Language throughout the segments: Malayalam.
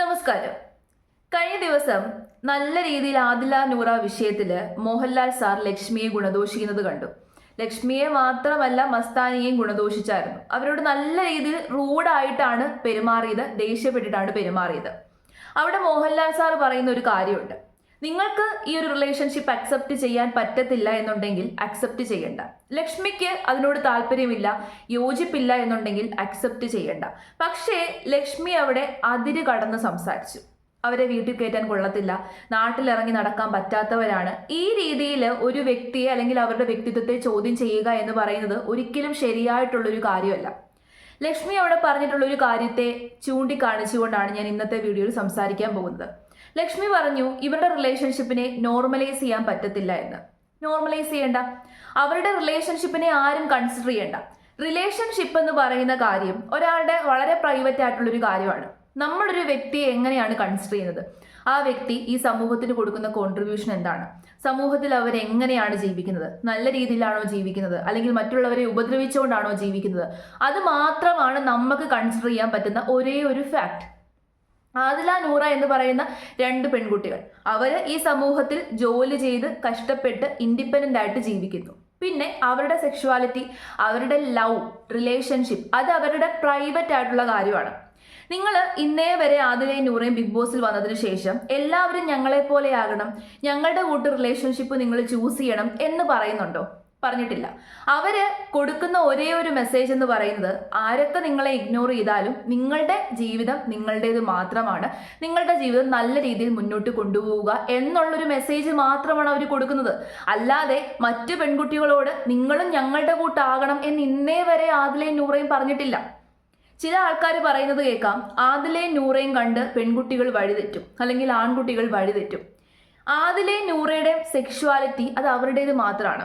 നമസ്കാരം. കഴിഞ്ഞ ദിവസം നല്ല രീതിയിൽ ആദില നൂറ വിഷയത്തിൽ മോഹൻലാൽ സാർ ലക്ഷ്മിയെ ഗുണദോഷിക്കുന്നത് കണ്ടു. ലക്ഷ്മിയെ മാത്രമല്ല മസ്താനിയെയും ഗുണദോഷിച്ചായിരുന്നു. അവരോട് നല്ല രീതിയിൽ റൂഡായിട്ടാണ് പെരുമാറിയത് ദേഷ്യപ്പെട്ടിട്ടാണ് പെരുമാറിയത്. അവിടെ മോഹൻലാൽ സാർ പറയുന്ന ഒരു കാര്യമുണ്ട്. നിങ്ങൾക്ക് ഈ ഒരു റിലേഷൻഷിപ്പ് അക്സെപ്റ്റ് ചെയ്യാൻ പറ്റത്തില്ല എന്നുണ്ടെങ്കിൽ അക്സെപ്റ്റ് ചെയ്യണ്ട. ലക്ഷ്മിക്ക് അതിനോട് താല്പര്യമില്ല യോജിപ്പില്ല എന്നുണ്ടെങ്കിൽ അക്സെപ്റ്റ് ചെയ്യണ്ട. പക്ഷേ ലക്ഷ്മി അവിടെ അതിര് കടന്ന് സംസാരിച്ചു. അവരെ വീട്ടിൽ കയറ്റാൻ കൊള്ളത്തില്ല നാട്ടിലിറങ്ങി നടക്കാൻ പറ്റാത്തവരാണ്. ഈ രീതിയിൽ ഒരു വ്യക്തിയെ അല്ലെങ്കിൽ അവരുടെ വ്യക്തിത്വത്തെ ചോദ്യം ചെയ്യുക എന്ന് പറയുന്നത് ഒരിക്കലും ശരിയായിട്ടുള്ളൊരു കാര്യമല്ല. ലക്ഷ്മി അവിടെ പറഞ്ഞിട്ടുള്ള ഒരു കാര്യത്തെ ചൂണ്ടിക്കാണിച്ചുകൊണ്ടാണ് ഞാൻ ഇന്നത്തെ വീഡിയോയിൽ സംസാരിക്കാൻ പോകുന്നത്. ലക്ഷ്മി പറഞ്ഞു ഇവരുടെ റിലേഷൻഷിപ്പിനെ നോർമലൈസ് ചെയ്യാൻ പറ്റത്തില്ല എന്ന്. നോർമലൈസ് ചെയ്യണ്ട. അവരുടെ റിലേഷൻഷിപ്പിനെ ആരും കൺസിഡർ ചെയ്യണ്ട. റിലേഷൻഷിപ്പ് എന്ന് പറയുന്ന കാര്യം ഒരാളുടെ വളരെ പ്രൈവറ്റ് ആയിട്ടുള്ള ഒരു കാര്യമാണ്. നമ്മളൊരു വ്യക്തിയെ എങ്ങനെയാണ് കൺസിഡർ ചെയ്യുന്നത്? ആ വ്യക്തി ഈ സമൂഹത്തിന് കൊടുക്കുന്ന കോൺട്രിബ്യൂഷൻ എന്താണ്? സമൂഹത്തിൽ അവർ എങ്ങനെയാണ് ജീവിക്കുന്നത്? നല്ല രീതിയിലാണോ ജീവിക്കുന്നത്? അല്ലെങ്കിൽ മറ്റുള്ളവരെ ഉപദ്രവിച്ചുകൊണ്ടാണോ ജീവിക്കുന്നത്? അത് മാത്രമാണ് നമുക്ക് കൺസിഡർ ചെയ്യാൻ പറ്റുന്ന ഒരേ ഒരു ഫാക്ട് ആദില നൂറ എന്ന് പറയുന്ന രണ്ട് പെൺകുട്ടികൾ. അവർ ഈ സമൂഹത്തിൽ ജോലി ചെയ്ത് കഷ്ടപ്പെട്ട് ഇൻഡിപെൻഡന്റ് ആയിട്ട് ജീവിക്കുന്നു. പിന്നെ അവരുടെ സെക്ഷുവാലിറ്റി അവരുടെ ലവ് റിലേഷൻഷിപ്പ് അത് അവരുടെ പ്രൈവറ്റ് ആയിട്ടുള്ള കാര്യമാണ്. നിങ്ങൾ ഇന്നേ വരെ ആദിലയും നൂറയും ബിഗ് ബോസിൽ വന്നതിന് ശേഷം എല്ലാവരും ഞങ്ങളെപ്പോലെ ആകണം ഞങ്ങളുടെ കൂട്ട് റിലേഷൻഷിപ്പ് നിങ്ങൾ ചൂസ് ചെയ്യണം എന്ന് പറയുന്നുണ്ടോ? പറഞ്ഞിട്ടില്ല. അവർ കൊടുക്കുന്ന ഒരേ ഒരു മെസ്സേജ് എന്ന് പറയുന്നത് ആരൊക്കെ നിങ്ങളെ ഇഗ്നോർ ചെയ്താലും നിങ്ങളുടെ ജീവിതം നിങ്ങളുടേത് മാത്രമാണ്. നിങ്ങളുടെ ജീവിതം നല്ല രീതിയിൽ മുന്നോട്ട് കൊണ്ടുപോവുക എന്നുള്ളൊരു മെസ്സേജ് മാത്രമാണ് അവർ കൊടുക്കുന്നത്. അല്ലാതെ മറ്റു പെൺകുട്ടികളോട് നിങ്ങളും ഞങ്ങളുടെ കൂട്ടാകണം എന്ന് ഇന്നേ വരെ ആദിലയും നൂറയും പറഞ്ഞിട്ടില്ല. ചില ആൾക്കാർ പറയുന്നത് കേൾക്കാം ആദിലയും നൂറയും കണ്ട് പെൺകുട്ടികൾ വഴിതെറ്റും അല്ലെങ്കിൽ ആൺകുട്ടികൾ വഴിതെറ്റും ആദിലയും നൂറയുടെ സെക്ഷുവാലിറ്റി അത് അവരുടേത് മാത്രമാണ്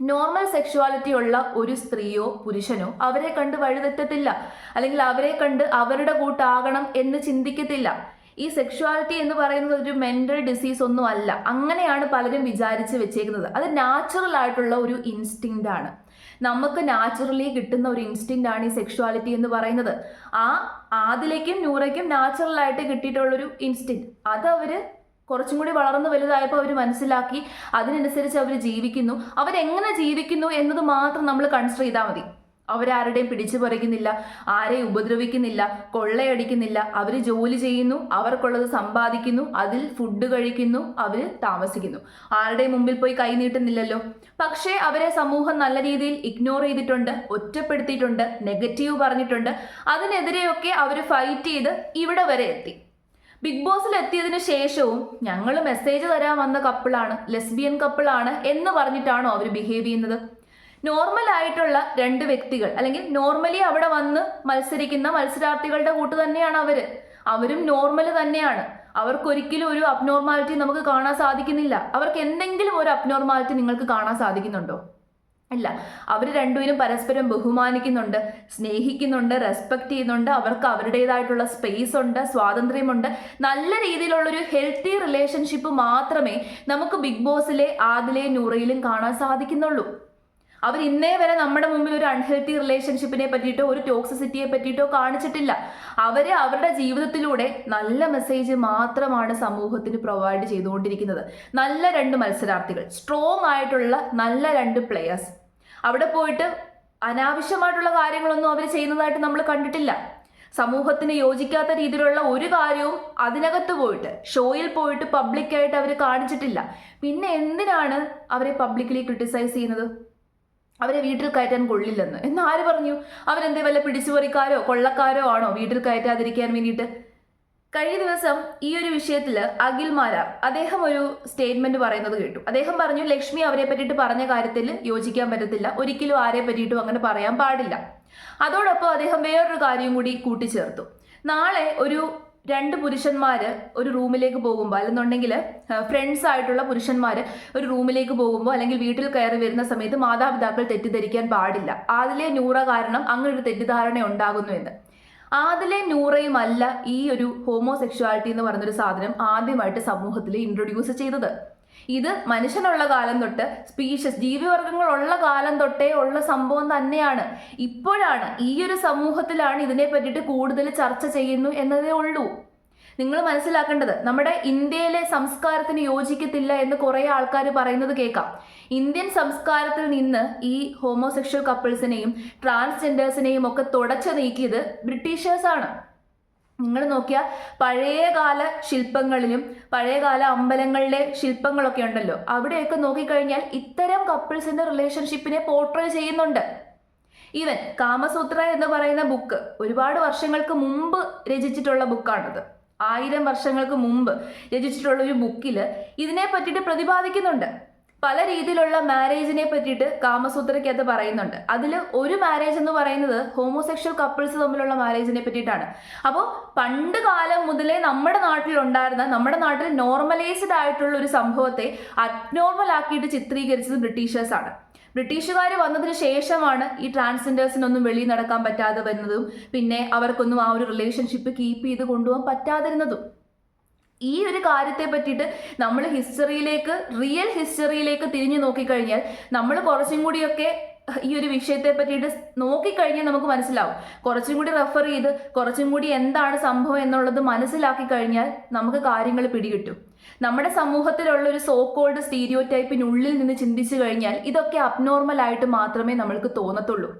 നോർമൽ സെക്ഷുവാലിറ്റി ഉള്ള ഒരു സ്ത്രീയോ പുരുഷനോ അവരെ കണ്ട് വഴിതെറ്റത്തില്ല. അല്ലെങ്കിൽ അവരെ കണ്ട് അവരുടെ കൂട്ടാകണം എന്ന് ചിന്തിക്കത്തില്ല. ഈ സെക്ഷുവാലിറ്റി എന്ന് പറയുന്നത് ഒരു മെന്റൽ ഡിസീസ് ഒന്നും അല്ല. അങ്ങനെയാണ് പലരും വിചാരിച്ച് വെച്ചേക്കുന്നത്. അത് നാച്ചുറൽ ആയിട്ടുള്ള ഒരു ഇൻസ്റ്റിങ്റ്റ് ആണ്. നമുക്ക് നാച്ചുറലി കിട്ടുന്ന ഒരു ഇൻസ്റ്റിങ്റ്റ് ആണ് ഈ സെക്ഷുവാലിറ്റി എന്ന് പറയുന്നത്. ആ ആദിലേക്കും നൂറയ്ക്കും നാച്ചുറലായിട്ട് കിട്ടിയിട്ടുള്ളൊരു ഇൻസ്റ്റിങ്റ്റ് അത് അവർ കുറച്ചും കൂടി വളർന്ന് വലുതായപ്പോൾ അവർ മനസ്സിലാക്കി അതിനനുസരിച്ച് അവർ ജീവിക്കുന്നു. അവരെങ്ങനെ ജീവിക്കുന്നു എന്നത് മാത്രം നമ്മൾ കൺസിഡർ ചെയ്താൽ മതി. അവരാരുടെയും പിടിച്ചു പറിക്കുന്നില്ല ആരെയും ഉപദ്രവിക്കുന്നില്ല കൊള്ളയടിക്കുന്നില്ല. അവർ ജോലി ചെയ്യുന്നു അവർക്കുള്ളത് സമ്പാദിക്കുന്നു അതിൽ ഫുഡ് കഴിക്കുന്നു അവർ താമസിക്കുന്നു. ആരുടെയും മുമ്പിൽ പോയി കൈ നീട്ടുന്നില്ലല്ലോ. പക്ഷേ അവരെ സമൂഹം നല്ല രീതിയിൽ ഇഗ്നോർ ചെയ്തിട്ടുണ്ട് ഒറ്റപ്പെടുത്തിയിട്ടുണ്ട് നെഗറ്റീവ് പറഞ്ഞിട്ടുണ്ട്. അതിനെതിരെയൊക്കെ അവർ ഫൈറ്റ് ചെയ്ത് ഇവിടെ വരെ എത്തി. ബിഗ് ബോസിൽ എത്തിയതിന് ശേഷവും ഞങ്ങൾ മെസ്സേജ് തരാൻ വന്ന കപ്പിളാണ് ലെസ്ബിയൻ കപ്പിളാണ് എന്ന് പറഞ്ഞിട്ടാണോ അവർ ബിഹേവ് ചെയ്യുന്നത്? നോർമൽ ആയിട്ടുള്ള രണ്ട് വ്യക്തികൾ അല്ലെങ്കിൽ നോർമലി അവിടെ വന്ന് മത്സരിക്കുന്ന മത്സരാർത്ഥികളുടെ കൂട്ട് തന്നെയാണ് അവർ. അവരും നോർമൽ തന്നെയാണ്. അവർക്കൊരിക്കലും ഒരു അബ്നോർമാലിറ്റി നമുക്ക് കാണാൻ സാധിക്കുന്നില്ല. അവർക്ക് എന്തെങ്കിലും ഒരു അബ്നോർമാലിറ്റി നിങ്ങൾക്ക് കാണാൻ സാധിക്കുന്നുണ്ടോ? ഇല്ല അവർ രണ്ടുപേരും പരസ്പരം ബഹുമാനിക്കുന്നുണ്ട് സ്നേഹിക്കുന്നുണ്ട് റെസ്പെക്ട് ചെയ്യുന്നുണ്ട് അവർക്ക് അവരുടേതായിട്ടുള്ള സ്പേസ് ഉണ്ട് സ്വാതന്ത്ര്യമുണ്ട്. നല്ല രീതിയിലുള്ളൊരു ഹെൽത്തി റിലേഷൻഷിപ്പ് മാത്രമേ നമുക്ക് ബിഗ് ബോസിലെ ആദിലെയും നൂറയിലും കാണാൻ സാധിക്കുന്നുള്ളൂ. അവർ ഇന്നേ വരെ നമ്മുടെ മുമ്പിൽ ഒരു അൺഹെൽത്തി റിലേഷൻഷിപ്പിനെ പറ്റിയിട്ടോ ഒരു ടോക്സിസിറ്റിയെ പറ്റിയിട്ടോ കാണിച്ചിട്ടില്ല. അവരെ അവരുടെ ജീവിതത്തിലൂടെ നല്ല മെസ്സേജ് മാത്രമാണ് സമൂഹത്തിന് പ്രൊവൈഡ് ചെയ്തുകൊണ്ടിരിക്കുന്നത്. നല്ല രണ്ട് മത്സരാർത്ഥികൾ സ്ട്രോങ് ആയിട്ടുള്ള നല്ല രണ്ട് പ്ലെയേഴ്സ് അവിടെ പോയിട്ട് അനാവശ്യമായിട്ടുള്ള കാര്യങ്ങളൊന്നും അവർ ചെയ്യുന്നതായിട്ട് നമ്മൾ കണ്ടിട്ടില്ല. സമൂഹത്തിന് യോജിക്കാത്ത രീതിയിലുള്ള ഒരു കാര്യവും അതിനകത്ത് പോയിട്ട് ഷോയിൽ പോയിട്ട് പബ്ലിക്കായിട്ട് അവർ കാണിച്ചിട്ടില്ല. പിന്നെ എന്തിനാണ് അവരെ പബ്ലിക്കലി ക്രിട്ടിസൈസ് ചെയ്യുന്നത്? അവരെ വീട്ടിൽ കയറ്റാൻ കൊള്ളില്ലെന്ന്. എന്ന് ആര് പറഞ്ഞു? അവരെന്തേ വല്ല പിടിച്ചുപറിക്കാരോ കൊള്ളക്കാരോ ആണോ വീട്ടിൽ കയറ്റാതിരിക്കാൻ വേണ്ടിയിട്ട്? കഴിഞ്ഞ ദിവസം ഈ ഒരു വിഷയത്തിൽ അഖിൽ മാരാർ അദ്ദേഹം ഒരു സ്റ്റേറ്റ്മെന്റ് പറയുന്നത് കേട്ടു. അദ്ദേഹം പറഞ്ഞു ലക്ഷ്മി അവരെ പറ്റിയിട്ട് പറഞ്ഞ കാര്യത്തിൽ യോജിക്കാൻ പറ്റത്തില്ല. ഒരിക്കലും ആരെ പറ്റിയിട്ടും അങ്ങനെ പറയാൻ പാടില്ല. അതോടൊപ്പം അദ്ദേഹം വേറൊരു കാര്യം കൂടി കൂട്ടിച്ചേർത്തു. നാളെ ഒരു രണ്ട് പുരുഷന്മാർ ഒരു റൂമിലേക്ക് പോകുമ്പോൾ അല്ലെന്നുണ്ടെങ്കിൽ ഫ്രണ്ട്സ് ആയിട്ടുള്ള പുരുഷന്മാർ ഒരു റൂമിലേക്ക് പോകുമ്പോൾ അല്ലെങ്കിൽ വീട്ടിൽ കയറി വരുന്ന സമയത്ത് മാതാപിതാക്കൾ തെറ്റിദ്ധരിക്കാൻ പാടില്ല. ആദിലെ നൂറ കാരണം അങ്ങനെ ഒരു തെറ്റിദ്ധാരണ ഉണ്ടാകുന്നു എന്ന്. ആദിലെ നൂറയുമല്ല ഈ ഒരു ഹോമോസെക്ഷുവാലിറ്റി എന്ന് പറയുന്നൊരു സാധനം ആദ്യമായിട്ട് സമൂഹത്തിൽ ഇൻട്രൊഡ്യൂസ് ചെയ്തത്. ഇത് മനുഷ്യനുള്ള കാലം തൊട്ട് സ്പീഷ്യസ് ജീവിവർഗങ്ങളുള്ള കാലം തൊട്ടേ ഉള്ള സംഭവം തന്നെയാണ്. ഇപ്പോഴാണ് ഈ ഒരു സമൂഹത്തിലാണ് ഇതിനെ പറ്റിയിട്ട് കൂടുതൽ ചർച്ച ചെയ്യുന്നു എന്നതേ ഉള്ളൂ. നിങ്ങൾ മനസ്സിലാക്കേണ്ടത് നമ്മുടെ ഇന്ത്യയിലെ സംസ്കാരത്തിന് യോജിക്കത്തില്ല എന്ന് കുറേ ആൾക്കാർ പറയുന്നത് കേൾക്കാം. ഇന്ത്യൻ സംസ്കാരത്തിൽ നിന്ന് ഈ ഹോമോസെക്ഷൽ കപ്പിൾസിനെയും ട്രാൻസ്ജെൻഡേഴ്സിനെയും ഒക്കെ തുടച്ചു നീക്കിയത് ബ്രിട്ടീഷേഴ്സാണ്. നിങ്ങൾ നോക്കിയാൽ പഴയകാല ശില്പങ്ങളിലും പഴയകാല അമ്പലങ്ങളിലെ ശില്പങ്ങളൊക്കെ ഉണ്ടല്ലോ. അവിടെയൊക്കെ നോക്കിക്കഴിഞ്ഞാൽ ഇത്തരം കപ്പിൾസിന്റെ റിലേഷൻഷിപ്പിനെ പോർട്രേ ചെയ്യുന്നുണ്ട്. ഈവൻ കാമസൂത്ര എന്ന് പറയുന്ന ബുക്ക് ഒരുപാട് വർഷങ്ങൾക്ക് മുമ്പ് രചിച്ചിട്ടുള്ള ബുക്കാണത് ആയിരം വർഷങ്ങൾക്ക് മുമ്പ് രചിച്ചിട്ടുള്ള ഒരു ബുക്കിൽ ഇതിനെ പറ്റിയിട്ട് പ്രതിപാദിക്കുന്നുണ്ട്. പല രീതിയിലുള്ള മാരേജിനെ പറ്റിയിട്ട് കാമസൂത്രയ്ക്കകത്ത് പറയുന്നുണ്ട്. അതിൽ ഒരു മാരേജ് എന്ന് പറയുന്നത് ഹോമോസെക്ഷൽ കപ്പിൾസ് തമ്മിലുള്ള മാരേജിനെ പറ്റിയിട്ടാണ്. അപ്പോൾ പണ്ട് കാലം മുതലേ നമ്മുടെ നാട്ടിൽ ഉണ്ടായിരുന്ന നമ്മുടെ നാട്ടിൽ നോർമലൈസ്ഡ് ആയിട്ടുള്ള ഒരു സംഭവത്തെ അബ്നോർമൽ ആക്കിയിട്ട് ചിത്രീകരിച്ചത് ബ്രിട്ടീഷേഴ്സാണ് ബ്രിട്ടീഷുകാർ വന്നതിന് ശേഷമാണ് ഈ ട്രാൻസ്ജെൻഡേഴ്സിനൊന്നും വെളിയിൽ നടക്കാൻ പറ്റാതെ വരുന്നതും പിന്നെ അവർക്കൊന്നും ആ ഒരു റിലേഷൻഷിപ്പ് കീപ്പ് ചെയ്ത് കൊണ്ടുപോകാൻ പറ്റാതിരുന്നതും. ഈ ഒരു കാര്യത്തെ പറ്റിയിട്ട് നമ്മൾ ഹിസ്റ്ററിയിലേക്ക് റിയൽ ഹിസ്റ്ററിയിലേക്ക് തിരിഞ്ഞു നോക്കിക്കഴിഞ്ഞാൽ നമ്മൾ കുറച്ചും കൂടിയൊക്കെ ഈ ഒരു വിഷയത്തെ പറ്റിയിട്ട് നോക്കിക്കഴിഞ്ഞാൽ നമുക്ക് മനസ്സിലാവും. കുറച്ചും കൂടി റെഫർ ചെയ്ത് കുറച്ചും കൂടി എന്താണ് സംഭവം എന്നുള്ളത് മനസ്സിലാക്കി കഴിഞ്ഞാൽ നമുക്ക് കാര്യങ്ങൾ പിടികിട്ടും. നമ്മുടെ സമൂഹത്തിലുള്ള ഒരു സോ കോൾഡ് സ്റ്റീരിയോ ടൈപ്പിനുള്ളിൽ നിന്ന് ചിന്തിച്ചു കഴിഞ്ഞാൽ ഇതൊക്കെ അബ്നോർമൽ ആയിട്ട് മാത്രമേ നമ്മൾക്ക് തോന്നത്തുള്ളൂ.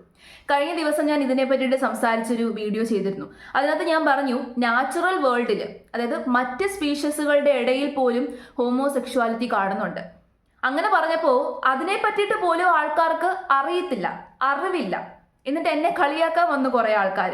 കഴിഞ്ഞ ദിവസം ഞാൻ ഇതിനെ പറ്റിയിട്ട് സംസാരിച്ചൊരു വീഡിയോ ചെയ്തിരുന്നു. അതിനകത്ത് ഞാൻ പറഞ്ഞു നാച്ചുറൽ വേൾഡിൽ അതായത് മറ്റ് സ്പീഷീസുകളുടെ ഇടയിൽ പോലും ഹോമോസെക്ഷുവാലിറ്റി കാണുന്നുണ്ട്. അങ്ങനെ പറഞ്ഞപ്പോൾ അതിനെ പറ്റിയിട്ട് പോലും ആൾക്കാർക്ക് അറിയത്തില്ല അറിവില്ല. എന്നിട്ട് എന്നെ കളിയാക്കാൻ വന്നു കുറേ ആൾക്കാർ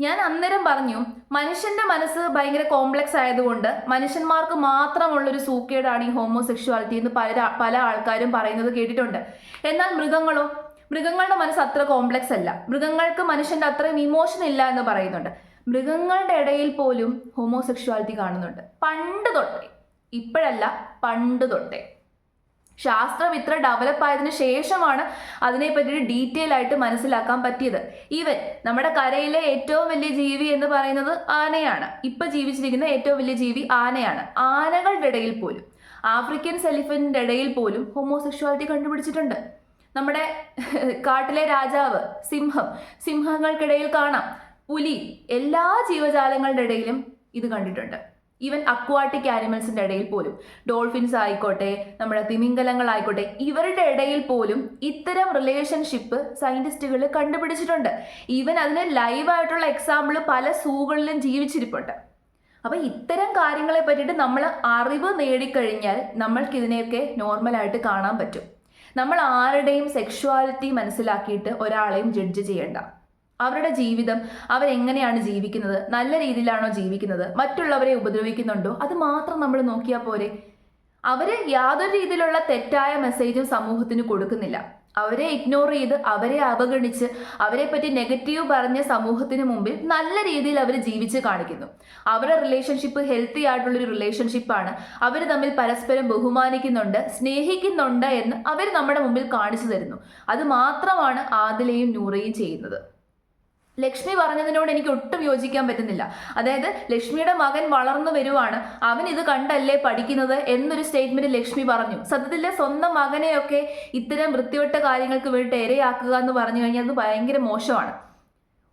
ഞാൻ അന്നേരം പറഞ്ഞു മനുഷ്യന്റെ മനസ്സ് ഭയങ്കര കോംപ്ലക്സ് ആയതുകൊണ്ട് മനുഷ്യന്മാർക്ക് മാത്രമുള്ളൊരു സൂക്കേടാണ് ഈ ഹോമോസെക്ഷുവാലിറ്റി എന്ന് പല പല ആൾക്കാരും പറയുന്നത് കേട്ടിട്ടുണ്ട്. എന്നാൽ മൃഗങ്ങളോ മൃഗങ്ങളുടെ മനസ്സ് അത്ര കോംപ്ലക്സ് അല്ല. മൃഗങ്ങൾക്ക് മനുഷ്യന്റെ അത്രയും ഇമോഷൻ ഇല്ല എന്ന് പറയുന്നുണ്ട്. മൃഗങ്ങളുടെ ഇടയിൽ പോലും ഹോമോസെക്ഷുവാലിറ്റി കാണുന്നുണ്ട്. പണ്ട് തൊട്ടേ ഇപ്പോഴല്ല പണ്ട് തൊട്ടേ. ശാസ്ത്രം ഇത്ര ഡെവലപ്പ് ആയതിനു ശേഷമാണ് അതിനെ അതിനെപ്പറ്റി ഡീറ്റെയിൽ ആയിട്ട് മനസ്സിലാക്കാൻ പറ്റിയത്. ഈവൻ നമ്മുടെ കരയിലെ ഏറ്റവും വലിയ ജീവി എന്ന് പറയുന്നത് ആനയാണ്. ഇപ്പൊ ജീവിച്ചിരിക്കുന്ന ഏറ്റവും വലിയ ജീവി ആനയാണ്. ആനകളുടെ ഇടയിൽ പോലും ആഫ്രിക്കൻ സെലിഫന്റിന്റെ ഇടയിൽ പോലും ഹോമോസെക്ഷുവാലിറ്റി കണ്ടുപിടിച്ചിട്ടുണ്ട്. നമ്മുടെ കാട്ടിലെ രാജാവ് സിംഹം സിംഹങ്ങൾക്കിടയിൽ കാണാം. പുലി എല്ലാ ജീവജാലങ്ങളുടെ ഇടയിലും ഇത് കണ്ടിട്ടുണ്ട്. ഈവൻ അക്വാട്ടിക് ആനിമൽസിന്റെ ഇടയിൽ പോലും ഡോൾഫിൻസ് ആയിക്കോട്ടെ നമ്മുടെ തിമിംഗലങ്ങളായിക്കോട്ടെ ഇവരുടെ ഇടയിൽ പോലും ഇത്തരം റിലേഷൻഷിപ്പ് സയന്റിസ്റ്റുകൾ കണ്ടുപിടിച്ചിട്ടുണ്ട്. ഈവൻ അതിന് ലൈവായിട്ടുള്ള എക്സാമ്പിൾ പല സൂകളിലും ജീവിച്ചിരിപ്പുണ്ട്. അപ്പോൾ ഇത്തരം കാര്യങ്ങളെ പറ്റിയിട്ട് നമ്മൾ അറിവ് നേടിക്കഴിഞ്ഞാൽ നമ്മൾക്ക് ഇതിനെയൊക്കെ നോർമലായിട്ട് കാണാൻ പറ്റും. നമ്മൾ ആരുടെയും സെക്ഷുവാലിറ്റി മനസ്സിലാക്കിയിട്ട് ഒരാളെയും ജഡ്ജ് ചെയ്യണ്ട. അവരുടെ ജീവിതം അവരെങ്ങനെയാണ് ജീവിക്കുന്നത്? നല്ല രീതിയിലാണോ ജീവിക്കുന്നത്? മറ്റുള്ളവരെ ഉപദ്രവിക്കുന്നുണ്ടോ? അത് മാത്രം നമ്മൾ നോക്കിയാൽ പോരെ. അവർ യാതൊരു രീതിയിലുള്ള തെറ്റായ മെസ്സേജും സമൂഹത്തിന് കൊടുക്കുന്നില്ല. അവരെ ഇഗ്നോർ ചെയ്ത് അവരെ അവഗണിച്ച് അവരെ പറ്റി നെഗറ്റീവ് പറഞ്ഞ സമൂഹത്തിന് മുമ്പിൽ നല്ല രീതിയിൽ അവർ ജീവിച്ച് കാണിക്കുന്നു. അവരുടെ റിലേഷൻഷിപ്പ് ഹെൽത്തി ആയിട്ടുള്ളൊരു റിലേഷൻഷിപ്പാണ് അവർ തമ്മിൽ പരസ്പരം ബഹുമാനിക്കുന്നുണ്ട് സ്നേഹിക്കുന്നുണ്ട് എന്ന് അവർ നമ്മുടെ മുമ്പിൽ കാണിച്ചു തരുന്നു. അത് മാത്രമാണ് ആദിലയും നൂറയും ചെയ്യുന്നത്. ലക്ഷ്മി പറഞ്ഞതിനോട് എനിക്ക് ഒട്ടും യോജിക്കാൻ പറ്റുന്നില്ല. അതായത് ലക്ഷ്മിയുടെ മകൻ വളർന്നു വരുവാണ്. അവൻ ഇത് കണ്ടല്ലേ പഠിക്കുന്നത് എന്നൊരു സ്റ്റേറ്റ്മെന്റ് ലക്ഷ്മി പറഞ്ഞു. സത്യത്തിൽ സ്വന്തം മകനെയൊക്കെ ഇത്തരം വൃത്തിവെട്ട കാര്യങ്ങൾക്ക് വേണ്ടി ഇരയാക്കുക എന്ന് പറഞ്ഞു കഴിഞ്ഞാൽ അത് ഭയങ്കര മോശമാണ്.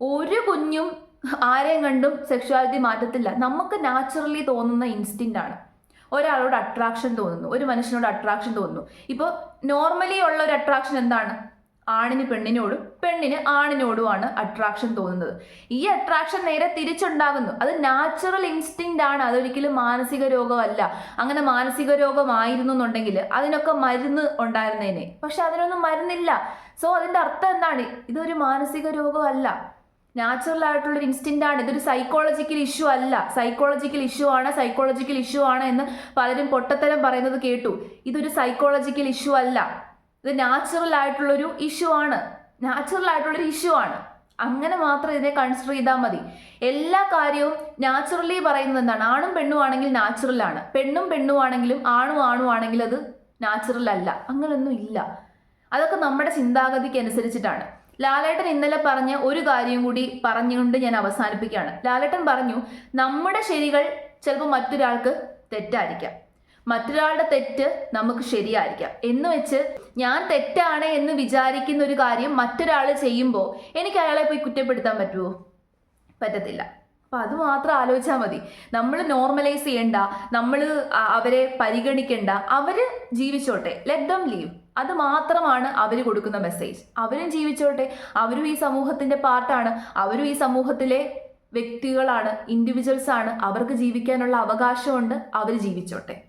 ഒരു കുഞ്ഞും ആരെയും കണ്ടും സെക്ഷുവാലിറ്റി മാറ്റത്തില്ല. നമുക്ക് നാച്ചുറലി തോന്നുന്ന ഇൻസ്റ്റിന്റ് ആണ്. ഒരാളോട് അട്രാക്ഷൻ തോന്നുന്നു. ഒരു മനുഷ്യനോട് അട്രാക്ഷൻ തോന്നുന്നു. ഇപ്പോൾ നോർമലി ഉള്ള ഒരു അട്രാക്ഷൻ എന്താണ്? ആണിന് പെണ്ണിനോടും പെണ്ണിന് ആണിനോടുമാണ് അട്രാക്ഷൻ തോന്നുന്നത്. ഈ അട്രാക്ഷൻ നേരെ തിരിച്ചുണ്ടാകുന്നു. അത് നാച്ചുറൽ ഇൻസ്റ്റിങ്റ്റ് ആണ്. അതൊരിക്കലും മാനസിക രോഗമല്ല. അങ്ങനെ മാനസിക രോഗമായിരുന്നു എന്നുണ്ടെങ്കിൽ അതിനൊക്കെ മരുന്ന് ഉണ്ടായിരുന്നേനെ. പക്ഷെ അതിനൊന്നും മരുന്നില്ല. സോ അതിന്റെ അർത്ഥം എന്താണ്? ഇതൊരു മാനസിക രോഗമല്ല. നാച്ചുറൽ ആയിട്ടുള്ള ഇൻസ്റ്റിന്റ് ആണ്. ഇതൊരു സൈക്കോളജിക്കൽ ഇഷ്യൂ അല്ല. സൈക്കോളജിക്കൽ ഇഷ്യൂ ആണ് സൈക്കോളജിക്കൽ ഇഷ്യൂ ആണ് എന്ന് പലരും പൊട്ടത്തരം പറയുന്നത് കേട്ടു. ഇതൊരു സൈക്കോളജിക്കൽ ഇഷ്യൂ അല്ല. ഇത് നാച്ചുറൽ ആയിട്ടുള്ളൊരു ഇഷ്യൂ ആണ്. നാച്ചുറൽ ആയിട്ടുള്ളൊരു ഇഷ്യൂ ആണ്. അങ്ങനെ മാത്രം ഇതിനെ കൺസിഡർ ചെയ്താൽ മതി. എല്ലാ കാര്യവും നാച്ചുറലി പറയുന്നത് എന്താണ്? ആണും പെണ്ണും ആണെങ്കിൽ നാച്ചുറൽ ആണ്. പെണ്ണും പെണ്ണും ആണെങ്കിലും ആണും ആണും ആണെങ്കിലും അത് നാച്ചുറൽ അല്ല. അങ്ങനെയൊന്നും ഇല്ല. അതൊക്കെ നമ്മുടെ ചിന്താഗതിക്ക് അനുസരിച്ചിട്ടാണ്. ലാലേട്ടൻ ഇന്നലെ പറഞ്ഞ ഒരു കാര്യം കൂടി പറഞ്ഞുകൊണ്ട് ഞാൻ അവസാനിപ്പിക്കുകയാണ്. ലാലേട്ടൻ പറഞ്ഞു നമ്മുടെ ശരികൾ ചിലപ്പോൾ മറ്റൊരാൾക്ക് തെറ്റായിരിക്കാം. മറ്റൊരാളുടെ തെറ്റ് നമുക്ക് ശരിയായിരിക്കാം. എന്ന് വെച്ച് ഞാൻ തെറ്റാണ് എന്ന് വിചാരിക്കുന്ന ഒരു കാര്യം മറ്റൊരാൾ ചെയ്യുമ്പോൾ എനിക്ക് അയാളെ പോയി കുറ്റപ്പെടുത്താൻ പറ്റുമോ പറ്റത്തില്ല. അപ്പം അത് മാത്രം ആലോചിച്ചാൽ മതി. നമ്മൾ നോർമലൈസ് ചെയ്യണ്ട. നമ്മൾ അവരെ പരിഗണിക്കണ്ട. അവർ ജീവിച്ചോട്ടെ. ലെറ്റ് ദം ലീവ് അത് മാത്രമാണ് അവർ കൊടുക്കുന്ന മെസ്സേജ് അവരും ജീവിച്ചോട്ടെ. അവരും ഈ സമൂഹത്തിന്റെ പാർട്ടാണ് അവരും ഈ സമൂഹത്തിലെ വ്യക്തികളാണ് ഇൻഡിവിജ്വൽസ് ആണ്. അവർക്ക് ജീവിക്കാനുള്ള അവകാശമുണ്ട്. അവർ ജീവിച്ചോട്ടെ.